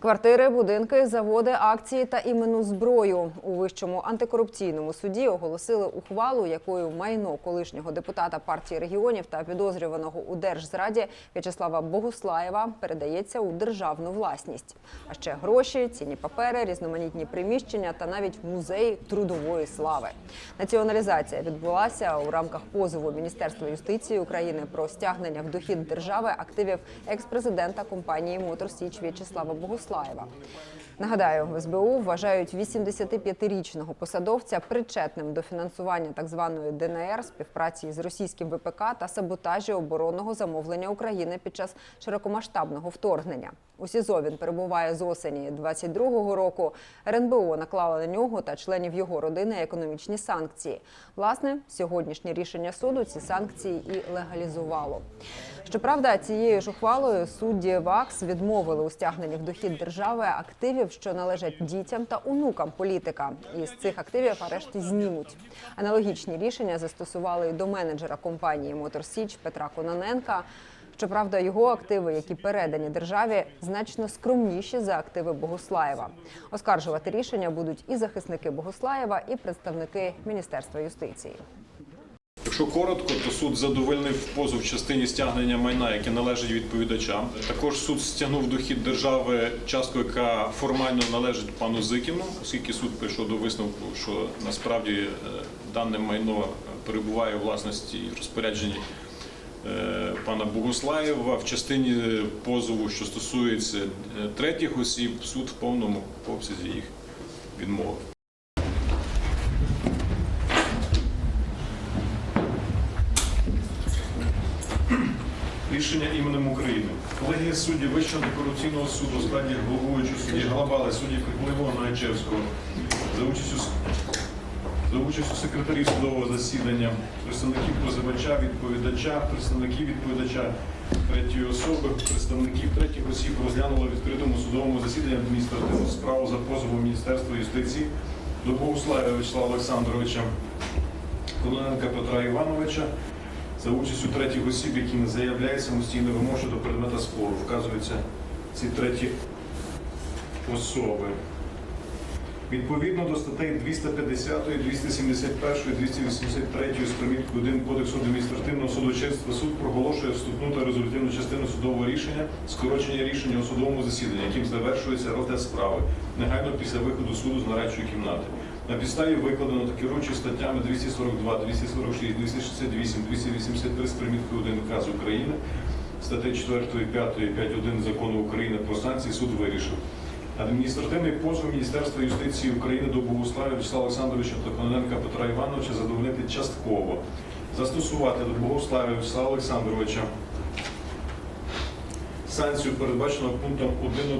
Квартири, будинки, заводи, акції та іменну зброю у вищому антикорупційному суді оголосили ухвалу, якою майно колишнього депутата партії регіонів та підозрюваного у держзраді В'ячеслава Богуслаєва передається у державну власність. А ще гроші, цінні папери, різноманітні приміщення та навіть музей трудової слави. Націоналізація відбулася у рамках позову Міністерства юстиції України про стягнення в дохід держави активів екс-президента компанії Мотор Січ В'ячеслава Богуслаєва. Нагадаю, в СБУ вважають 85-річного посадовця причетним до фінансування так званої ДНР, співпраці з російським ВПК та саботажі оборонного замовлення України під час широкомасштабного вторгнення. У СІЗО він перебуває з осені 22-го року. РНБО наклала на нього та членів його родини економічні санкції. Власне, сьогоднішнє рішення суду ці санкції і легалізувало. Щоправда, цією ж ухвалою судді ВАКС відмовили у стягненні в дохід держави активів, що належать дітям та онукам політика. І з цих активів арешти знімуть. Аналогічні рішення застосували і до менеджера компанії Мотор Січ Петра Кононенка. Щоправда, його активи, які передані державі, значно скромніші за активи Богуслаєва. Оскаржувати рішення будуть і захисники Богуслаєва, і представники Міністерства юстиції. Якщо коротко, то суд задовольнив позов в частині стягнення майна, яке належить відповідачам. Також суд стягнув дохід держави частку, яка формально належить пану Зикіну, оскільки суд прийшов до висновку, що насправді е, дане майно перебуває у власності і розпорядженні е, пана Богуслаєва. В частині позову, що стосується е, третіх осіб, суд в повному обсязі їх відмовив. Рішення іменем України. Колегія суддів Вищого антикорупційного суду у складі судді Глобали, судді Криклевого Ганчевського за участю за участю секретарів судового засідання, представників позивача, відповідача, представників відповідача третьої особи, представників третіх осіб розглянуло в відкритому судовому засіданні адміністративну справу за позовом Міністерства юстиції до Богуславія Вячеслава Олександровича, Кононенка Петра Івановича за участю третіх осіб, які не заявляють самостійно вимог щодо предмета спору. Вказуються ці треті особи. Відповідно до статей 250, 271, 283 з приміткою 1 Кодексу адміністративного судочинства суд проголошує вступну та результативну частину судового рішення, скорочення рішення у судовому засіданні, яким завершується розгляд справи, негайно після виходу суду з нарадчої кімнати. На підставі викладено та керуючи статтями 242, 246, 268, 283 з приміткою 1 КАЗ України, статей 4, 5, 5.1 Закону України про санкції суд вирішив. Адміністративний позов Міністерства юстиції України до Богуслава Вячеслава Олександровича та Кононенка Петра Івановича задовольнити частково. Застосувати до Богуслава Вячеслава Олександровича санкцію, передбаченого пунктом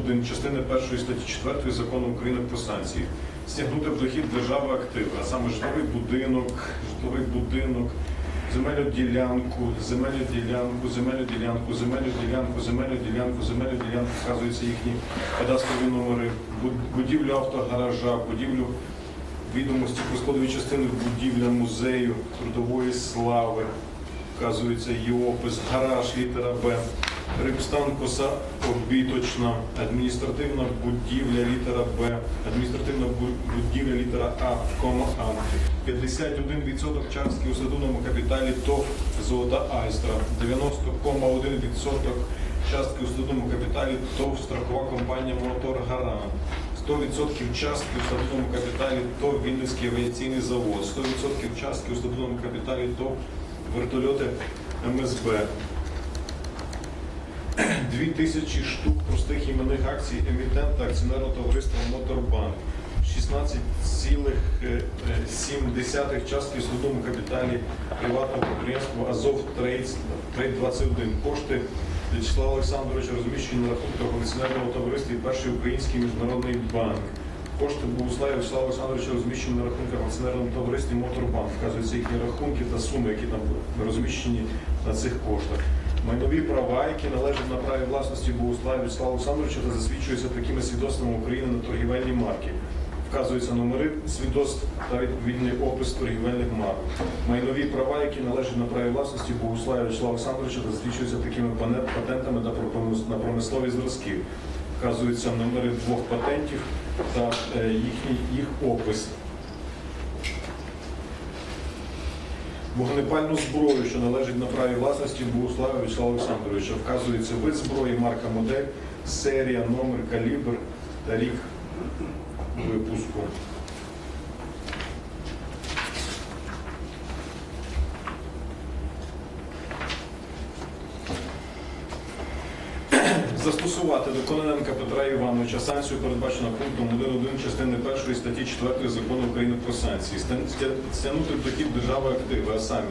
1.1 частини 1 статті 4 закону України про санкції. Стягнути в дохід держави активи, а саме житловий будинок, житловий будинок, земельну ділянку, земельну ділянку, земельну ділянку, земельну ділянку, земельну ділянку, земельну ділянку, вказуються їхні кадастрові номери, будівлю автогаража, будівлю відомості про складові частини будівля музею трудової слави, вказується її опис, гараж, літера Б, рибстан коса обіточна, адміністративна будівля, літера Б, адміністративна будівля, літера А, кома А, 51% частки у статутному капіталі ТОВ Золота Айстра, 90,1% частки у статутному капіталі ТОВ страхова компанія Мотор Гарант. 100% частки у статутному капіталі ТОВ Вінницький авіаційний завод, 100% частки у статутному капіталі ТОВ вертольоти МСБ. 2000 штук простих іменних акцій емітента акціонерного товариства Моторбанк. 16,7 частки статутному капіталі приватного підприємства Азов Трейд Трейд 21. Кошти В'ячеслава Олександровича розміщені на рахунках акціонерного товариства і Перший український міжнародний банк. Кошти Богуслава Вячеслава Олександровича розміщені на рахунках в акціонерному товаристві Моторбанк. Вказуються їхні рахунки та суми, які там розміщені на цих коштах. Майнові права, які належать на праві власності Богуслава Вячеслава Олександровича та засвідчуються такими свідоцтвами України на торгівельні марки. Вказуються номери свідоцтв та відповідний опис торгівельних марок. Майнові права, які належать на праві власності Богуслава Вячеслава Олександровича та засвідчуються такими патентами на промислові зразки. Вказуються номери двох патентів та е, їхній їх опис. Вогнепальну зброю, що належить на праві власності Богуслава Вячеслава Олександровича. Вказується вид зброї, марка, модель, серія, номер, калібр та рік випуску. Застосувати до Кононенка Петра Івановича санкцію передбачено пунктом 1.1 частини 1 статті 4 закону України про санкції. Стягнути в дохід держави активи, а саме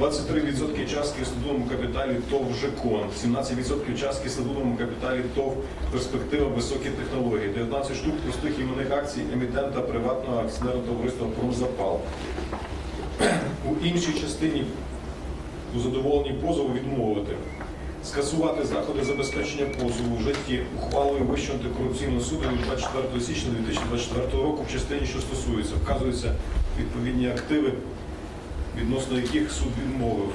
23% частки в статутному капіталі ТОВ ЖЕКОН, 17% частки в статутному капіталі ТОВ Перспектива високі технології, 19 штук простих іменних акцій емітента приватного акціонерного товариства Промзапал. У іншій частині у задоволенні позову відмовити. Скасувати заходи забезпечення позову в житті ухвалою Вищого антикорупційного суду від 24 січня 2024 року в частині, що стосується, вказуються відповідні активи, відносно яких суд відмовив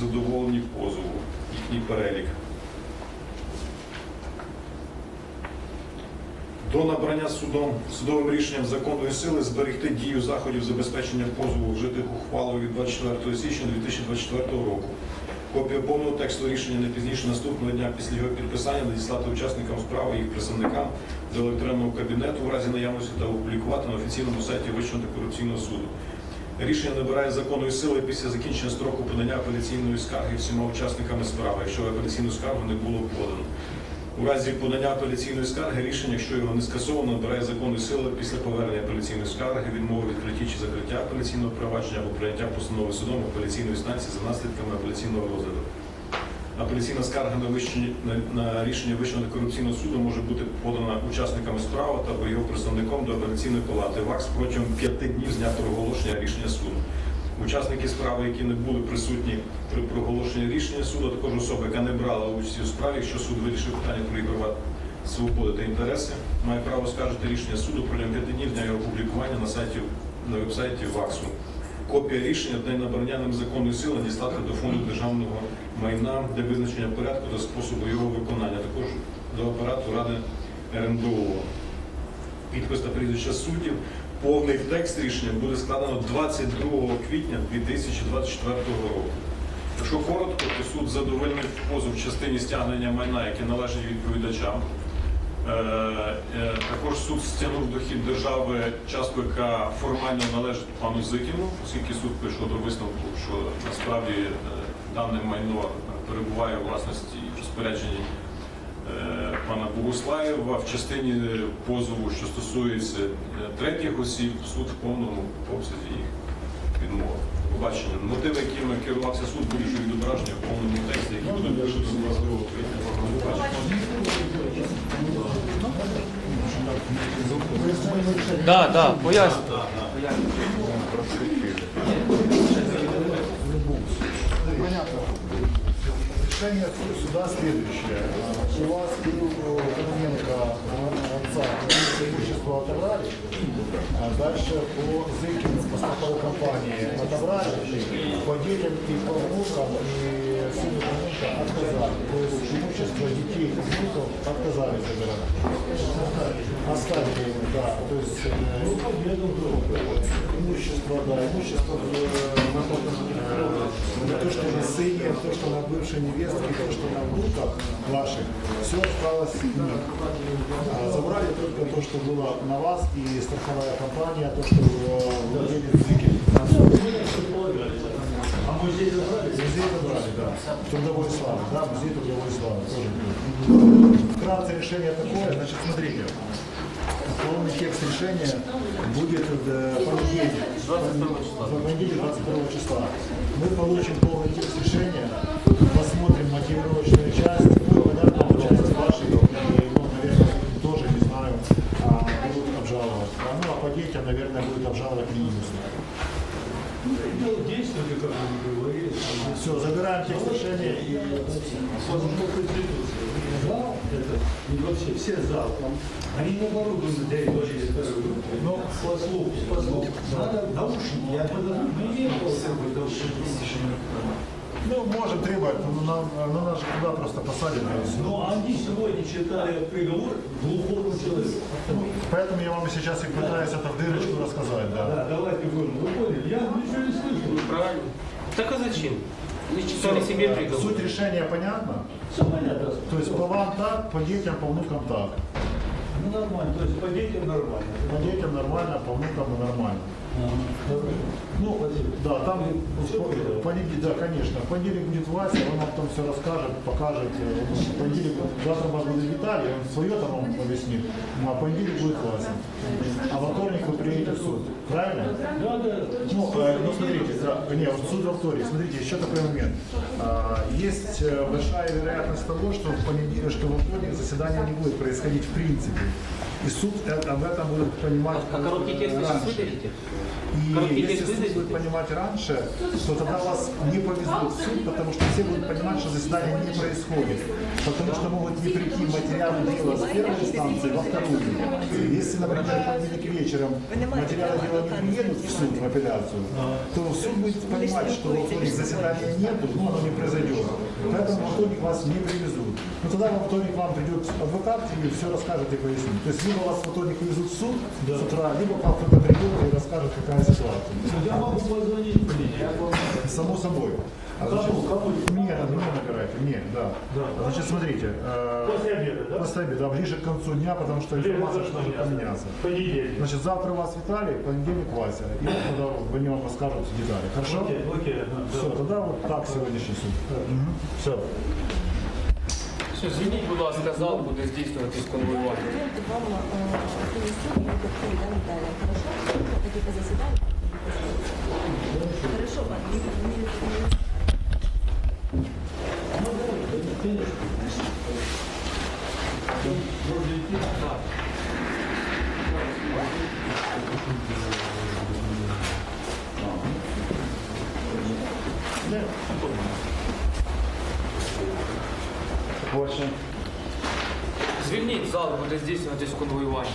задоволені позову, їхній перелік. До набрання судом судовим рішенням законної сили зберегти дію заходів забезпечення позову вжитих ухвалою від 24 січня 2024 року. Копія повного тексту рішення не пізніше наступного дня після його підписання надіслати учасникам справи їх представникам до електронного кабінету в разі наявності та опублікувати на офіційному сайті Вищого антикорупційного суду. Рішення набирає законної сили після закінчення строку подання апеляційної скарги всіма учасниками справи, якщо апеляційну скаргу не було подано. У разі подання апеляційної скарги рішення, якщо його не скасовано, набирає законної сили після повернення апеляційної скарги, відмови відкритті чи закриття апеляційного провадження або прийняття постанови судом апеляційної станції за наслідками апеляційного розгляду. Апеляційна скарга на, вищі- на, рішення Вищого антикорупційного суду може бути подана учасниками справи та його представником до апеляційної палати ВАКС протягом п'яти днів з дня проголошення рішення суду. Учасники справи, які не були присутні при проголошенні рішення суду, а також особа, яка не брала участі у справі, якщо суд вирішив питання про її права свободи та інтереси, має право скаржити рішення суду протягом п'яти днів дня його опублікування на сайті на вебсайті ВАКСу. Копія рішення та набрання ним законної сили надіслати до фонду державного майна для визначення порядку та способу його виконання, також до апарату Ради РНБО. Підпис та прізвища суддів. Повний текст рішення буде складено 22 квітня 2024 року. Якщо коротко, то суд задовольнив позов в частині стягнення майна, яке належить відповідачам. Е, е, Також суд стягнув дохід держави частку, яка формально належить пану Зикіну, оскільки суд прийшов до висновку, що насправді е, дане майно перебуває у власності і розпорядженні пана Богуслаєва. В частині е, позову, що стосується е, третіх осіб, суд в повному обсязі їх відмовив. Побачення. Мотиви, якими керувався суд, будуть вже відображені в повному тексті, які будуть вишити 22 квітня. Побачення. Да, да, поясню. Решение суда следующее. У вас у Кононенко отца имущество отобрали, а дальше по Зыкину, по страховой компании отобрали, по детям и по внукам и сыну Кононенко отказали. То есть имущество детей и внуков отказали забирать. Оставили да. То есть э, имущество, да, имущество э, то, что на сыне, то, что на бывшей невестке, то, что на внуках ваших, все осталось. А забрали только то, что было на вас и страховая компания, то, что э, владелец. А музей забрали? Музей забрали, да. Трудовой славы, да, музей трудовой славы тоже. Вкратце решение такое, значит, смотрите. Текст решения будет в понедельник. 22 понедельник 22 числа. Мы получим полный текст решения, посмотрим мотивировочную часть, ну, понятно, часть вашей, и, ну, наверное, тоже не знаю, а, будут обжаловать. А, ну, а по наверное, будет обжаловать говорили. Все, забираем текст решения и Не вообще все залом. Они не оборудованы для этого Ну, по слуху, по слуху. Надо наушники. Я подожду. Ну, не с собой наушники. Ну, можем требовать, но нам, но нас же туда просто посадят. и. Но они сегодня читали приговор глухому человеку. Поэтому я вам и сейчас и пытаюсь это в дырочку рассказать, да. Да, давайте будем. Вы поняли? Я ничего не слышу. Правильно. Так а зачем? Приговор. Суть решения понятна? Все понятно. То есть по вам так, по детям, по внукам так. Ну нормально, то есть по детям нормально. По детям нормально, по внукам нормально. Ну, да, там в понедельник, да, конечно. В понедельник будет Вася, он вам там все расскажет, покажет. Э, В понедельник, завтра у вас будет Виталий, он свое там вам объяснит, Ну, а в понедельник будет Вася. А во вторник вы приедете в суд, правильно? Да, да. Ну, э, ну смотрите, да, не, вот суд во вторник, смотрите, еще такой момент. А, Есть э, большая вероятность того, что в понедельник, что во вторник заседание не будет происходить в принципе. И суд э, об этом будет понимать А короткий текст вы сейчас раньше. выдадите? И Короткий если суд выдадите? будет понимать раньше, то тогда вас не повезут в суд, потому что все будут понимать, что заседание не происходит. Потому что могут не прийти материалы дела с первой инстанции во вторую. Если, например, понедельник вечером материалы дела не приедут в суд, в апелляцию, то суд будет понимать, что заседания нету, но оно не произойдет. Поэтому во вторник вас не привезут. Но тогда во вторник вам придет адвокат и все расскажет и пояснит. То есть либо вас во вторник везут в суд с утра, либо к вам кто-то придет и расскажет, какая ситуация. Я могу позвонить мне. Само собой. А значит, Кому? Кому? Мне, мне набирайте, мне, да. Да. Значит, смотрите. э, После обеда, да, ближе к концу дня, потому что информация к может поменяться. Понедельник. Значит, завтра у вас Виталий, понедельник Вася. И вот тогда вот они вам расскажут детали. Хорошо? Окей, окей. Все, тогда вот так сегодняшний суд. Все. Все, звільніть, будь ласка, зал буде здійснюватись конвоювання. Вам э, принесу, и какой, хорошо? Хорошо, ладно, зал, буде здійснюватись конвоювання.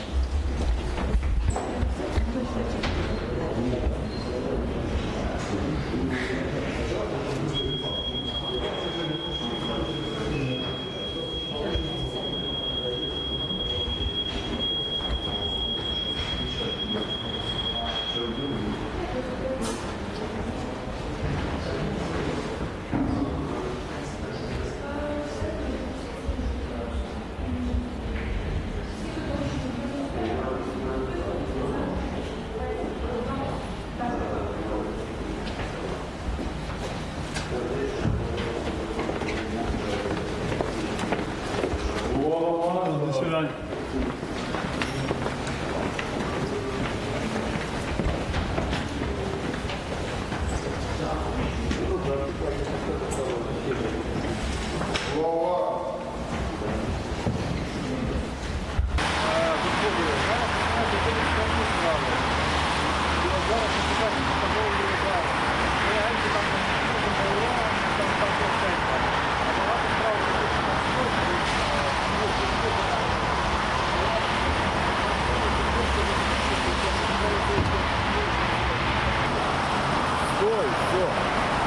Стой, все,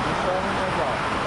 не стали назад.